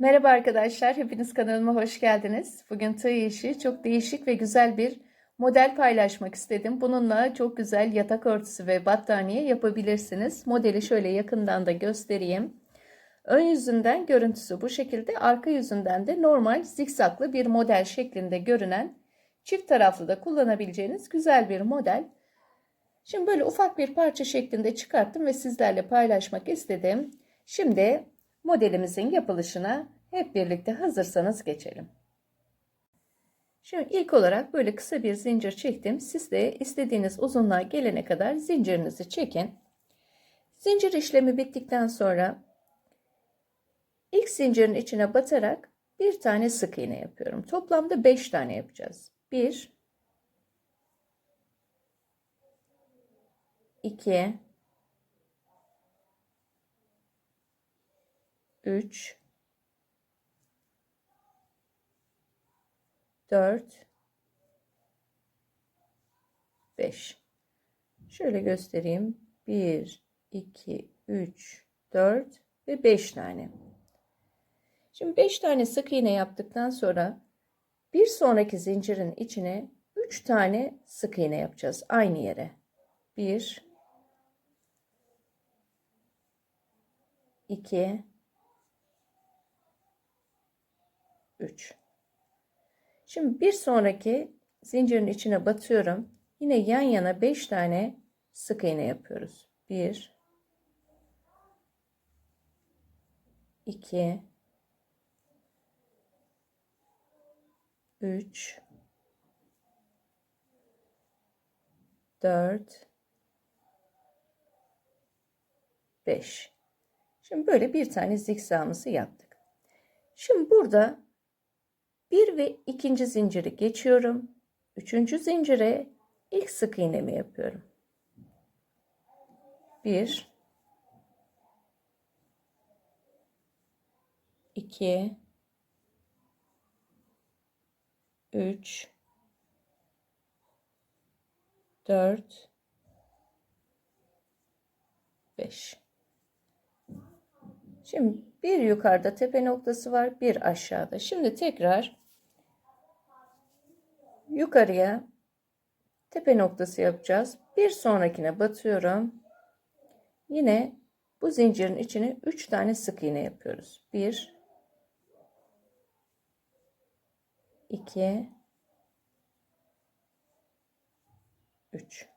Merhaba arkadaşlar, hepiniz kanalıma hoş geldiniz. Bugün tığ işi çok değişik ve güzel bir model paylaşmak istedim. Bununla çok güzel yatak örtüsü ve battaniye yapabilirsiniz. Modeli şöyle yakından da göstereyim. Ön yüzünden görüntüsü bu şekilde, arka yüzünden de normal zikzaklı bir model şeklinde görünen çift taraflı da kullanabileceğiniz güzel bir model. Şimdi böyle ufak bir parça şeklinde çıkarttım ve sizlerle paylaşmak istedim. Şimdi modelimizin yapılışına hep birlikte hazırsanız geçelim. Şimdi ilk olarak böyle kısa bir zincir çektim. Siz de istediğiniz uzunluğa gelene kadar zincirinizi çekin. Zincir işlemi bittikten sonra ilk zincirin içine batarak bir tane sık iğne yapıyorum. Toplamda 5 tane yapacağız. 1 2 3 4 5 Şöyle göstereyim. 1 2 3 4 ve 5 tane. Şimdi 5 tane sık iğne yaptıktan sonra bir sonraki zincirin içine 3 tane sık iğne yapacağız aynı yere. 1 2 3 Şimdi bir sonraki zincirin içine batıyorum. Yine yan yana 5 tane sık iğne yapıyoruz. 1 2 3 4 5 Şimdi böyle bir tane zikzağımızı yaptık. Şimdi burada bir ve ikinci zinciri geçiyorum. Üçüncü zincire ilk sık iğnemi yapıyorum. Bir, iki, üç, dört, beş. Şimdi bir yukarıda tepe noktası var, bir aşağıda. Şimdi tekrar yukarıya tepe noktası yapacağız. Bir sonrakine batıyorum. Yine bu zincirin içine 3 tane sık iğne yapıyoruz. 1 2 3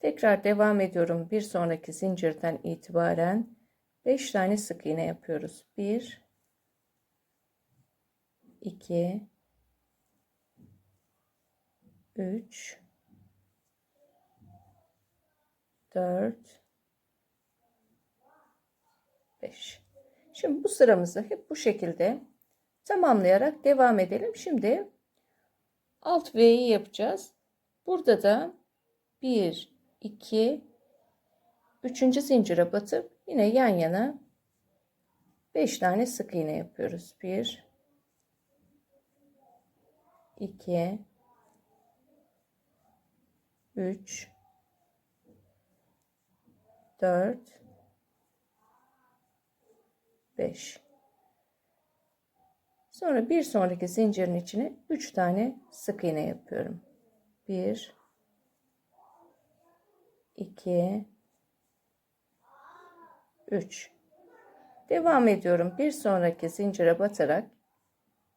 Tekrar devam ediyorum. Bir sonraki zincirden itibaren 5 tane sık iğne yapıyoruz. 1 2 3 4 5 Şimdi bu sıramızı hep bu şekilde tamamlayarak devam edelim. Şimdi alt V'yi yapacağız. Burada da 1 2 3. zincire batıp yine yan yana 5 tane sık iğne yapıyoruz. 1 2 3 4 5 Sonra bir sonraki zincirin içine 3 tane sık iğne yapıyorum. 1 2 3 Devam ediyorum. Bir sonraki zincire batarak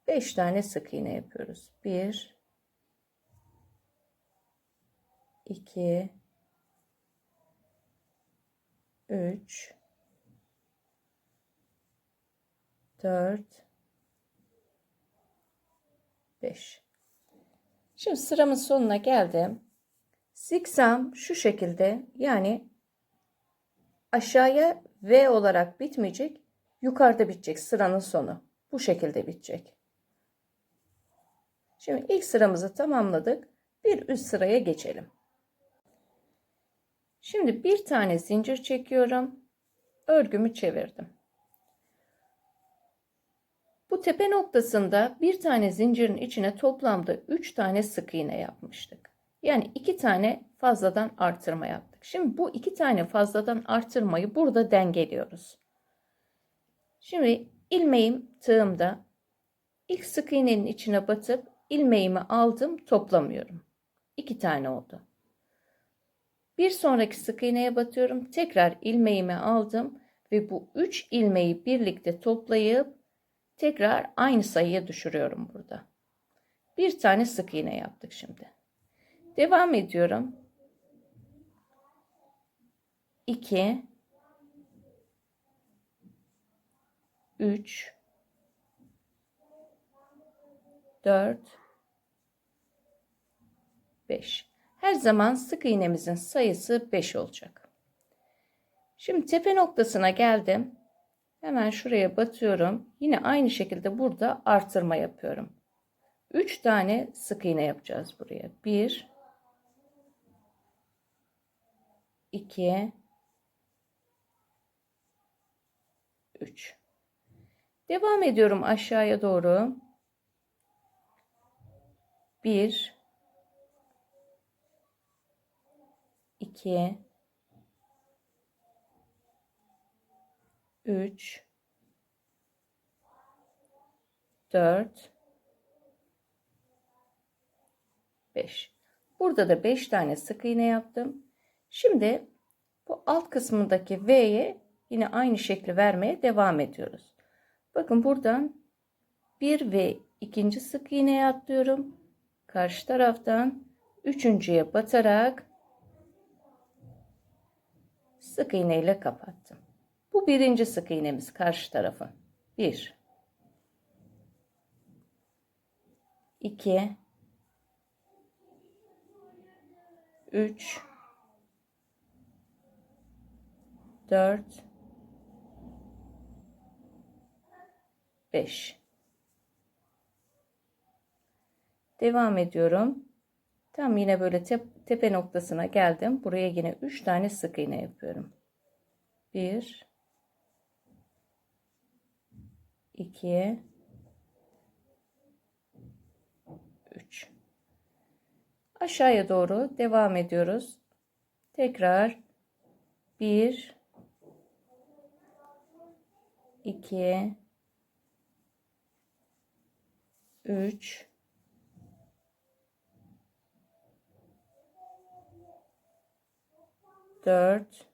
5 tane sık iğne yapıyoruz. 1 2 3 4 5 Şimdi sıramın sonuna geldim. Zikzam şu şekilde yani aşağıya V olarak bitmeyecek. Yukarıda bitecek sıranın sonu. Bu şekilde bitecek. Şimdi ilk sıramızı tamamladık. Bir üst sıraya geçelim. Şimdi bir tane zincir çekiyorum. Örgümü çevirdim. Bu tepe noktasında bir tane zincirin içine toplamda 3 tane sık iğne yapmıştık. Yani 2 tane fazladan artırma yaptık. Şimdi bu 2 tane fazladan artırmayı burada dengeliyoruz. Şimdi ilmeğim tığımda. İlk sık iğnenin içine batıp ilmeğimi aldım, toplamıyorum. İki tane oldu. Bir sonraki sık iğneye batıyorum. Tekrar ilmeğimi aldım ve bu üç ilmeği birlikte toplayıp tekrar aynı sayıya düşürüyorum burada. Bir tane sık iğne yaptık şimdi. Devam ediyorum. 2 3 4 5 Her zaman sık iğnemizin sayısı 5 olacak. Şimdi tepe noktasına geldim. Hemen şuraya batıyorum. Yine aynı şekilde burada artırma yapıyorum. 3 tane sık iğne yapacağız buraya. 1 2 3 Devam ediyorum aşağıya doğru. 1 2 3 4 5 Burada da 5 tane sık iğne yaptım. Şimdi bu alt kısmındaki V'ye yine aynı şekli vermeye devam ediyoruz. Bakın buradan bir ve ikinci sık iğneye atlıyorum. Karşı taraftan üçüncüye batarak sık iğne ile kapattım. Bu birinci sık iğnemiz karşı tarafın. Bir, iki, üç, dört, 5. Devam ediyorum. Tam yine böyle tep tepe noktasına geldim. Buraya yine 3 tane sık iğne yapıyorum. 1 2 3 Aşağıya doğru devam ediyoruz. Tekrar 1 2 3 4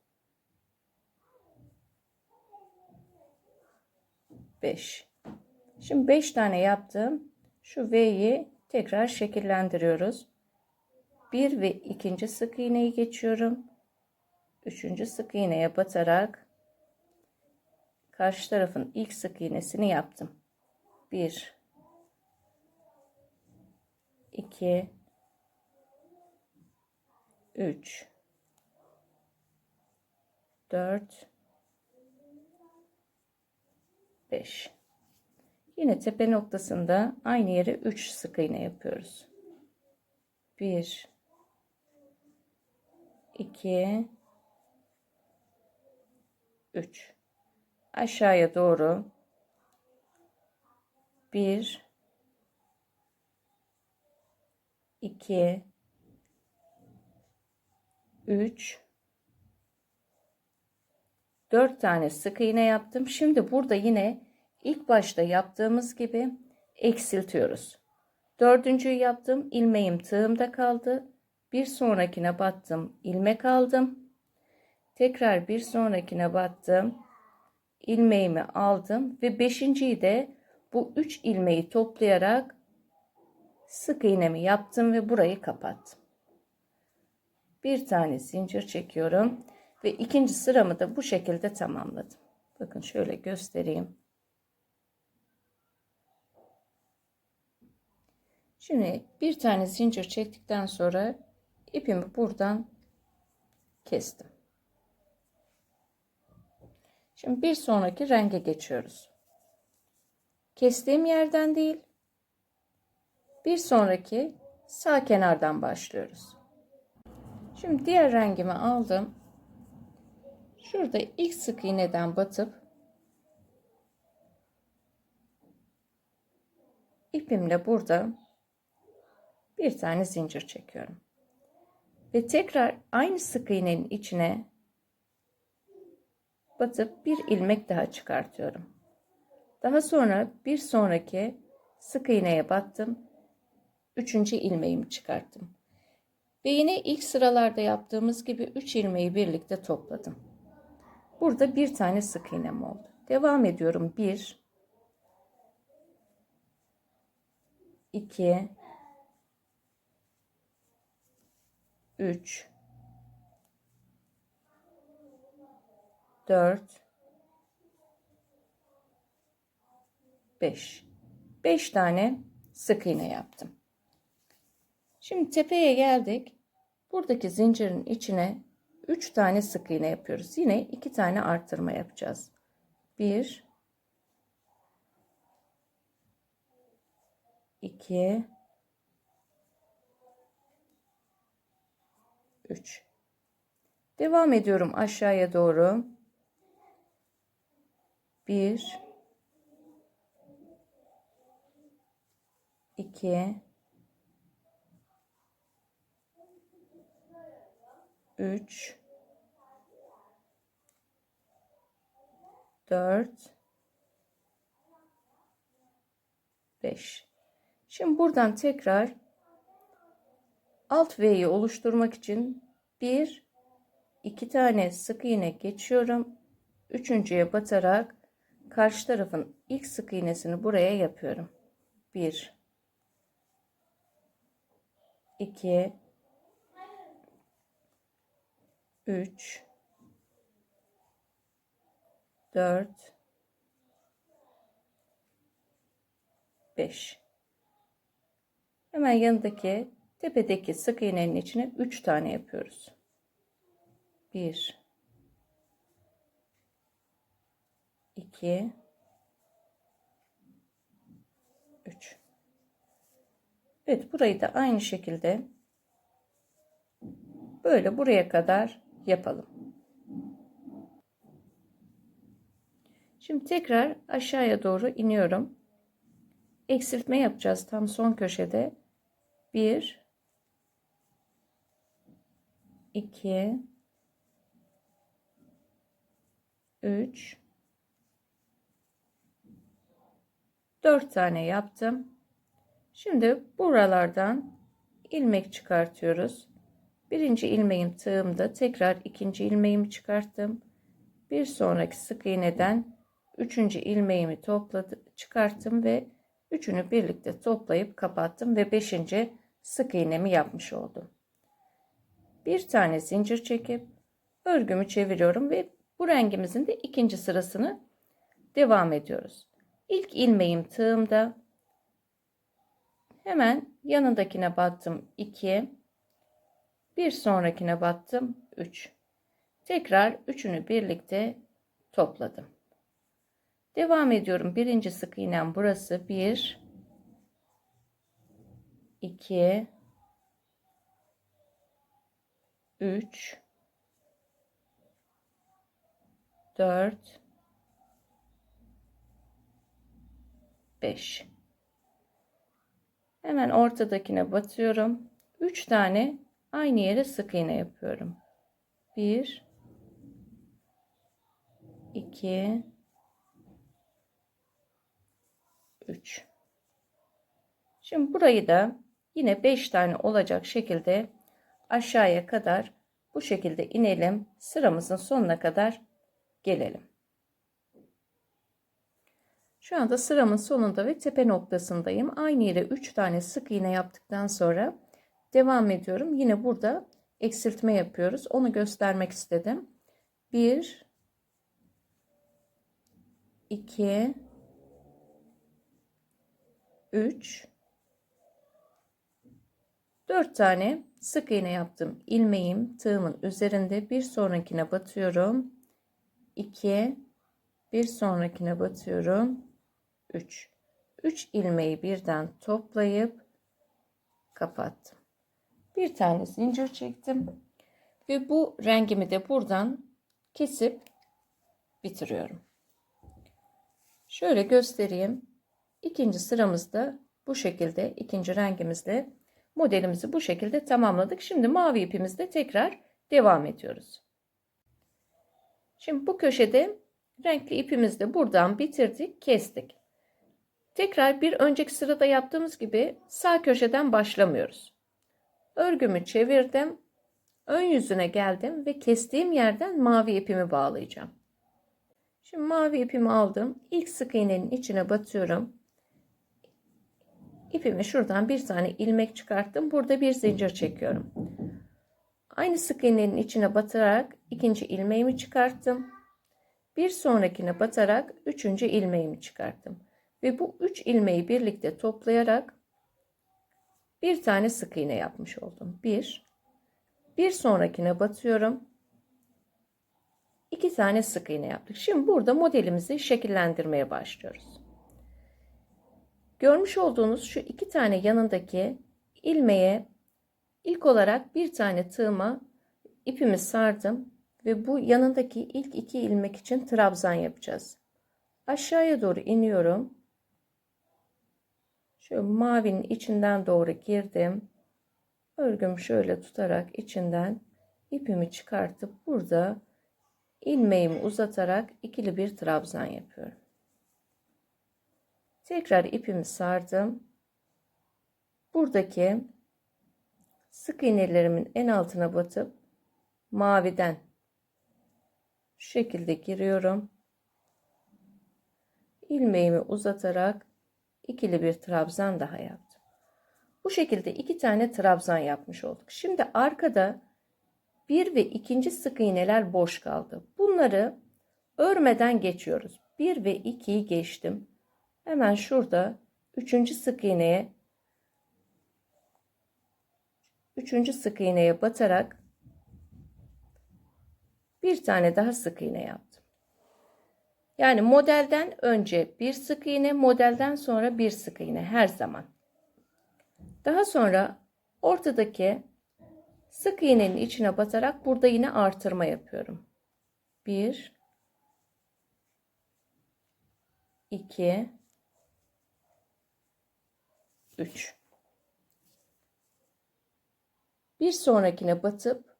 5 Şimdi 5 tane yaptım. Şu V'yi tekrar şekillendiriyoruz. 1 ve ikinci sık iğneyi geçiyorum. Üçüncü sık iğneye batarak karşı tarafın ilk sık iğnesini yaptım. 1 2 3 4 5 Yine tepe noktasında aynı yere 3 sık iğne yapıyoruz. 1 2 3 Aşağıya doğru 1 2 3 4 tane sık iğne yaptım. Şimdi burada yine ilk başta yaptığımız gibi eksiltiyoruz. Dördüncüyü yaptım. ilmeğim tığımda kaldı. Bir sonrakine battım. ilmek aldım. Tekrar bir sonrakine battım. ilmeğimi aldım ve beşinciyi de bu üç ilmeği toplayarak sık iğnemi yaptım ve burayı kapattım. Bir tane zincir çekiyorum ve ikinci sıramı da bu şekilde tamamladım. Bakın şöyle göstereyim. Şimdi bir tane zincir çektikten sonra ipimi buradan kestim. Şimdi bir sonraki renge geçiyoruz. Kestiğim yerden değil, bir sonraki sağ kenardan başlıyoruz. Şimdi diğer rengimi aldım. Şurada ilk sık iğneden batıp ipimle burada bir tane zincir çekiyorum. Ve tekrar aynı sık iğnenin içine batıp bir ilmek daha çıkartıyorum. Daha sonra bir sonraki sık iğneye battım. Üçüncü ilmeğimi çıkarttım. Ve yine ilk sıralarda yaptığımız gibi 3 ilmeği birlikte topladım. Burada bir tane sık iğnem oldu. Devam ediyorum. 1 2 3 4 5 5 tane sık iğne yaptım. Şimdi tepeye geldik. Buradaki zincirin içine 3 tane sık iğne yapıyoruz. Yine 2 tane artırma yapacağız. 1 2 3 Devam ediyorum aşağıya doğru. 1 2 3 4 5 Şimdi buradan tekrar alt V'yi oluşturmak için bir iki tane sık iğne geçiyorum. Üçüncüye batarak karşı tarafın ilk sık iğnesini buraya yapıyorum. 1 2 3 4 5 Hemen yanındaki tepedeki sık iğnenin içine 3 tane yapıyoruz. 1 2 3 Evet burayı da aynı şekilde böyle buraya kadar yapalım. Şimdi tekrar aşağıya doğru iniyorum. Eksiltme yapacağız tam son köşede. 1 2 3 4 tane yaptım. Şimdi buralardan ilmek çıkartıyoruz. Birinci ilmeğim tığımda tekrar ikinci ilmeğimi çıkarttım. Bir sonraki sık iğneden üçüncü ilmeğimi topladım, çıkarttım ve üçünü birlikte toplayıp kapattım ve beşinci sık iğnemi yapmış oldum. Bir tane zincir çekip örgümü çeviriyorum ve bu rengimizin de ikinci sırasını devam ediyoruz. İlk ilmeğim tığımda hemen yanındakine battım 2 bir sonrakine battım 3 tekrar üçünü birlikte topladım. Devam ediyorum. Birinci sık iğnem burası. 1 2 3 4 5 hemen ortadakine batıyorum. 3 tane aynı yere sık iğne yapıyorum. 1 2 3 şimdi burayı da yine 5 tane olacak şekilde aşağıya kadar bu şekilde inelim. Sıramızın sonuna kadar gelelim. Şu anda sıramın sonunda ve tepe noktasındayım. Aynı yere 3 tane sık iğne yaptıktan sonra devam ediyorum. Yine burada eksiltme yapıyoruz. Onu göstermek istedim. 1 2 3 4 tane sık iğne yaptım. ilmeğim tığımın üzerinde bir sonrakine batıyorum. 2 bir sonrakine batıyorum. 3. 3 ilmeği birden toplayıp kapattım. Bir tane zincir çektim ve bu rengimi de buradan kesip bitiriyorum. Şöyle göstereyim. İkinci sıramızda bu şekilde ikinci rengimizle modelimizi bu şekilde tamamladık. Şimdi mavi ipimizle tekrar devam ediyoruz. Şimdi bu köşede Renkli ipimizi de buradan bitirdik, kestik. Tekrar bir önceki sırada yaptığımız gibi sağ köşeden başlamıyoruz. Örgümü çevirdim. Ön yüzüne geldim ve kestiğim yerden mavi ipimi bağlayacağım. Şimdi mavi ipimi aldım. İlk sık iğnenin içine batıyorum. İpimi şuradan bir tane ilmek çıkarttım. Burada bir zincir çekiyorum. Aynı sık iğnenin içine batarak ikinci ilmeğimi çıkarttım. Bir sonrakine batarak üçüncü ilmeğimi çıkarttım. Ve bu üç ilmeği birlikte toplayarak bir tane sık iğne yapmış oldum. Bir, bir sonrakine batıyorum. İki tane sık iğne yaptık. Şimdi burada modelimizi şekillendirmeye başlıyoruz. Görmüş olduğunuz şu iki tane yanındaki ilmeğe ilk olarak bir tane tığıma ipimi sardım ve bu yanındaki ilk iki ilmek için trabzan yapacağız. Aşağıya doğru iniyorum. Şu mavinin içinden doğru girdim. Örgümü şöyle tutarak içinden ipimi çıkartıp burada ilmeğimi uzatarak ikili bir trabzan yapıyorum. Tekrar ipimi sardım. Buradaki sık iğnelerimin en altına batıp maviden şu şekilde giriyorum. ilmeğimi uzatarak ikili bir trabzan daha yaptım. Bu şekilde iki tane trabzan yapmış olduk. Şimdi arkada bir ve ikinci sık iğneler boş kaldı. Bunları örmeden geçiyoruz. Bir ve ikiyi geçtim. Hemen şurada üçüncü sık iğneye üçüncü sık iğneye batarak bir tane daha sık iğne yaptım. Yani modelden önce bir sık iğne, modelden sonra bir sık iğne her zaman. Daha sonra ortadaki sık iğnenin içine batarak burada yine artırma yapıyorum. 1 2 3 Bir sonrakine batıp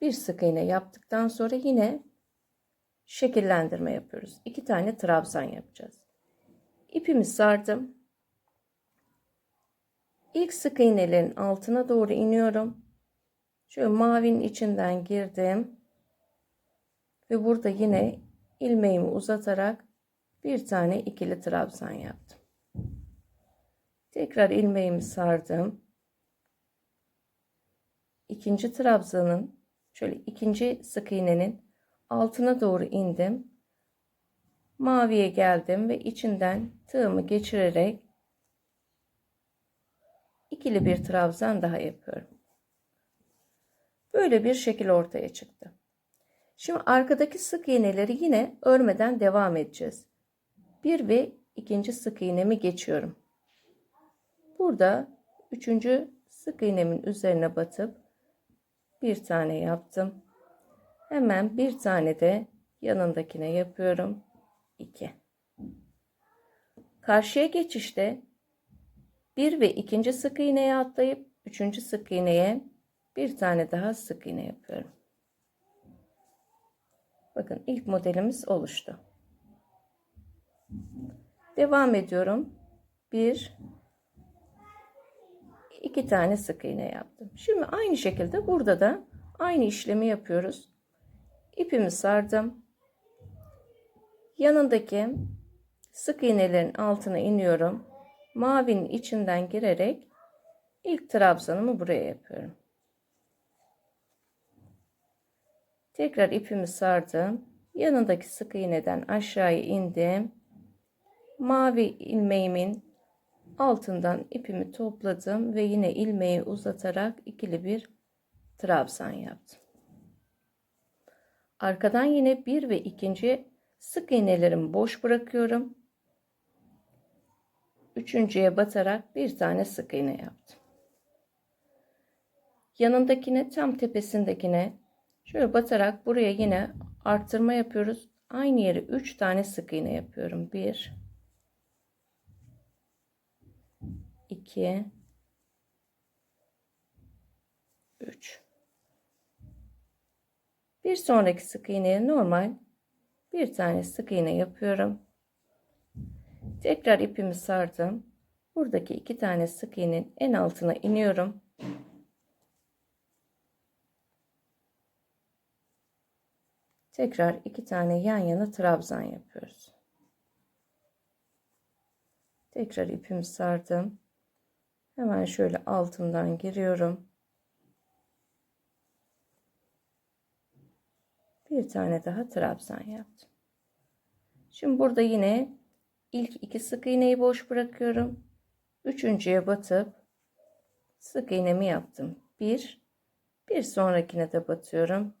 bir sık iğne yaptıktan sonra yine şekillendirme yapıyoruz. İki tane trabzan yapacağız. İpimi sardım. İlk sık iğnelerin altına doğru iniyorum. Şöyle mavinin içinden girdim. Ve burada yine ilmeğimi uzatarak bir tane ikili trabzan yaptım. Tekrar ilmeğimi sardım. İkinci trabzanın şöyle ikinci sık iğnenin altına doğru indim. Maviye geldim ve içinden tığımı geçirerek ikili bir trabzan daha yapıyorum. Böyle bir şekil ortaya çıktı. Şimdi arkadaki sık iğneleri yine örmeden devam edeceğiz. Bir ve ikinci sık iğnemi geçiyorum. Burada üçüncü sık iğnemin üzerine batıp bir tane yaptım. Hemen bir tane de yanındakine yapıyorum. 2. Karşıya geçişte bir ve ikinci sık iğneye atlayıp üçüncü sık iğneye bir tane daha sık iğne yapıyorum. Bakın ilk modelimiz oluştu. Devam ediyorum. Bir, iki tane sık iğne yaptım. Şimdi aynı şekilde burada da aynı işlemi yapıyoruz. İpimi sardım. Yanındaki sık iğnelerin altına iniyorum. Mavinin içinden girerek ilk trabzanımı buraya yapıyorum. Tekrar ipimi sardım. Yanındaki sık iğneden aşağıya indim. Mavi ilmeğimin altından ipimi topladım ve yine ilmeği uzatarak ikili bir trabzan yaptım. Arkadan yine bir ve ikinci sık iğnelerimi boş bırakıyorum. Üçüncüye batarak bir tane sık iğne yaptım. Yanındakine tam tepesindekine şöyle batarak buraya yine arttırma yapıyoruz. Aynı yere 3 tane sık iğne yapıyorum. 1 2 3 Bir sonraki sık iğneye normal Bir tane sık iğne yapıyorum. Tekrar ipimi sardım. Buradaki iki tane sık iğnenin en altına iniyorum. Tekrar iki tane yan yana trabzan yapıyoruz. Tekrar ipimi sardım. Hemen şöyle altından giriyorum. Bir tane daha trabzan yaptım. Şimdi burada yine ilk iki sık iğneyi boş bırakıyorum. Üçüncüye batıp sık iğnemi yaptım. Bir, bir sonrakine de batıyorum.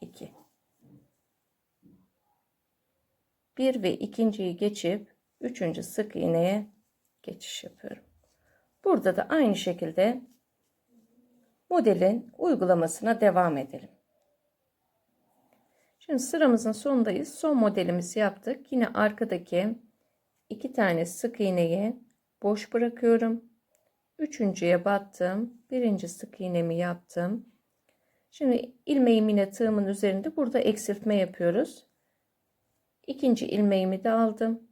2 1 ve ikinciyi geçip üçüncü sık iğneye geçiş yapıyorum. Burada da aynı şekilde modelin uygulamasına devam edelim. Şimdi sıramızın sonundayız. Son modelimizi yaptık. Yine arkadaki iki tane sık iğneyi boş bırakıyorum. Üçüncüye battım. Birinci sık iğnemi yaptım. Şimdi ilmeğim yine tığımın üzerinde burada eksiltme yapıyoruz. İkinci ilmeğimi de aldım.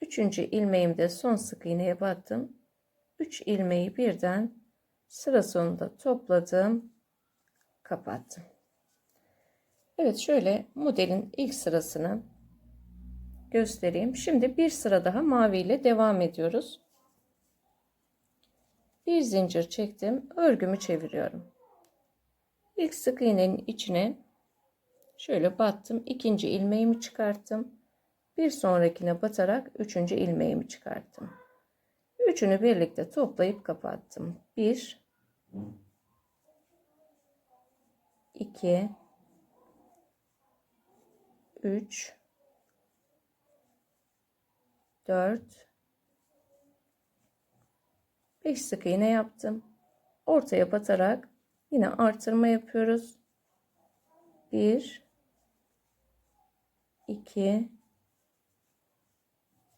Üçüncü ilmeğimi de son sık iğneye battım. Üç ilmeği birden sıra sonunda topladım. Kapattım. Evet şöyle modelin ilk sırasını göstereyim. Şimdi bir sıra daha mavi ile devam ediyoruz. Bir zincir çektim. Örgümü çeviriyorum. İlk sık iğnenin içine şöyle battım. ikinci ilmeğimi çıkarttım. Bir sonrakine batarak üçüncü ilmeğimi çıkarttım. Üçünü birlikte toplayıp kapattım. Bir, iki, üç, dört, beş sık iğne yaptım. Ortaya batarak Yine artırma yapıyoruz. 1 2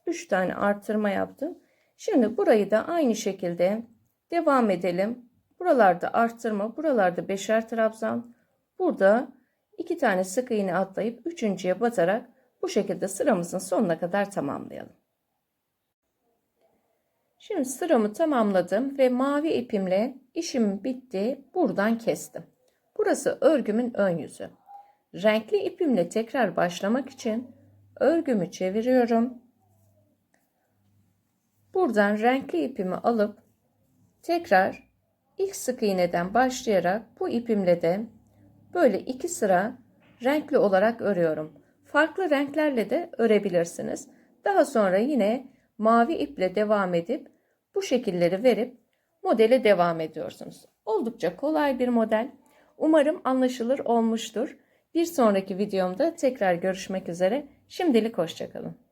3 tane artırma yaptım. Şimdi burayı da aynı şekilde devam edelim. Buralarda artırma, buralarda beşer trabzan. Burada iki tane sık iğne atlayıp üçüncüye batarak bu şekilde sıramızın sonuna kadar tamamlayalım. Şimdi sıramı tamamladım ve mavi ipimle işim bitti. Buradan kestim. Burası örgümün ön yüzü. Renkli ipimle tekrar başlamak için örgümü çeviriyorum. Buradan renkli ipimi alıp tekrar ilk sık iğneden başlayarak bu ipimle de böyle iki sıra renkli olarak örüyorum. Farklı renklerle de örebilirsiniz. Daha sonra yine mavi iple devam edip bu şekilleri verip modele devam ediyorsunuz. Oldukça kolay bir model. Umarım anlaşılır olmuştur. Bir sonraki videomda tekrar görüşmek üzere. Şimdilik hoşçakalın.